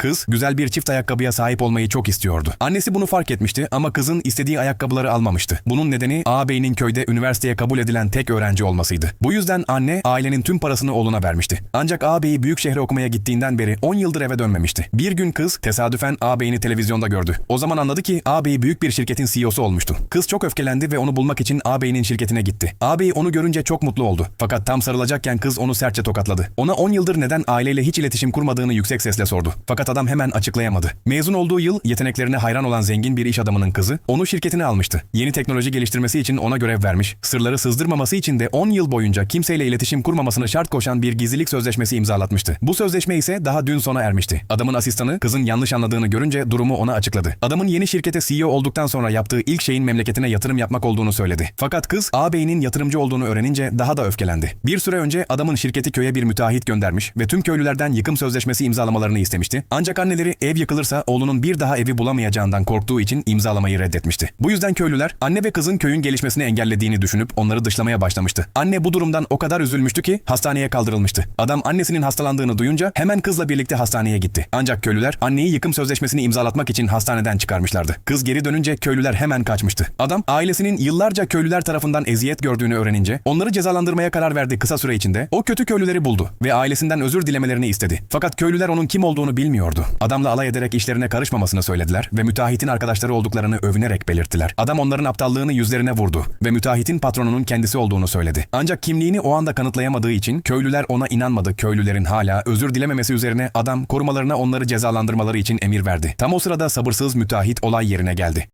Kız güzel bir çift ayakkabıya sahip olmayı çok istiyordu. Annesi bunu fark etmişti ama kızın istediği ayakkabıları almamıştı. Bunun nedeni ağabeyinin köyde üniversiteye kabul edilen tek öğrenci olmasıydı. Bu yüzden anne ailenin tüm parasını oğluna vermişti. Ancak ağabeyi büyük şehre okumaya gittiğinden beri 10 yıldır eve dönmemişti. Bir gün kız tesadüfen ağabeyini televizyonda gördü. O zaman anladı ki ağabeyi büyük bir şirketin CEO'su olmuştu. Kız çok öfkelendi ve onu bulmak için ağabeyinin şirketine gitti. Ağabeyi onu görünce çok mutlu oldu. Fakat tam sarılacakken kız onu sertçe tokatladı. Ona 10 yıldır neden aileyle hiç iletişim kurmadığını yüksek sesle sordu. Fakat adam hemen açıklayamadı. Mezun olduğu yıl yeteneklerine hayran olan zengin bir iş adamının kızı onu şirketine almıştı. Yeni teknoloji geliştirmesi için ona görev vermiş. Sırları sızdırmaması için de 10 yıl boyunca kimseyle iletişim kurmamasını şart koşan bir gizlilik sözleşmesi imzalatmıştı. Bu sözleşme ise daha dün sona ermişti. Adamın asistanı kızın yanlış anladığını görünce durumu ona açıkladı. Adamın yeni şirkete CEO olduktan sonra yaptığı ilk şeyin memleketine yatırım yapmak olduğunu söyledi. Fakat kız ağabeyinin yatırımcı olduğunu öğrenince daha da öfkelendi. Bir süre önce adamın şirketi köye bir müteahhit göndermiş ve tüm köylülerden yıkım sözleşmesi imzalamalarını istemişti. Ancak anneleri ev yıkılırsa oğlunun bir daha evi bulamayacağından korktuğu için imzalamayı reddetmişti. Bu yüzden köylüler anne ve kızın köyün gelişmesini engellediğini düşünüp onları dışlamaya başlamıştı. Anne bu durumdan o kadar üzülmüştü ki hastaneye kaldırılmıştı. Adam annesinin hastalandığını duyunca hemen kızla birlikte hastaneye gitti. Ancak köylüler anneyi yıkım sözleşmesini imzalatmak için hastaneden çıkarmışlardı. Kız geri dönünce köylüler hemen kaçmıştı. Adam ailesinin yıllarca köylüler tarafından eziyet gördüğünü öğrenince onları cezalandırmaya karar verdi kısa süre içinde. O kötü köylüleri buldu ve ailesinden özür dilemelerini istedi. Fakat köylüler onun kim olduğunu bilmiyordu. Adamla alay ederek işlerine karışmamasını söylediler ve müteahhitin arkadaşları olduklarını övünerek belirttiler. Adam onların aptallığını yüzlerine vurdu ve müteahhitin patronunun kendisi olduğunu söyledi. Ancak kimliğini o anda kanıtlayamadığı için köylüler ona inanmadı. Köylülerin hala özür dilememesi üzerine adam korumalarına onları cezalandırmaları için emir verdi. Tam o sırada sabırsız müteahhit olay yerine geldi.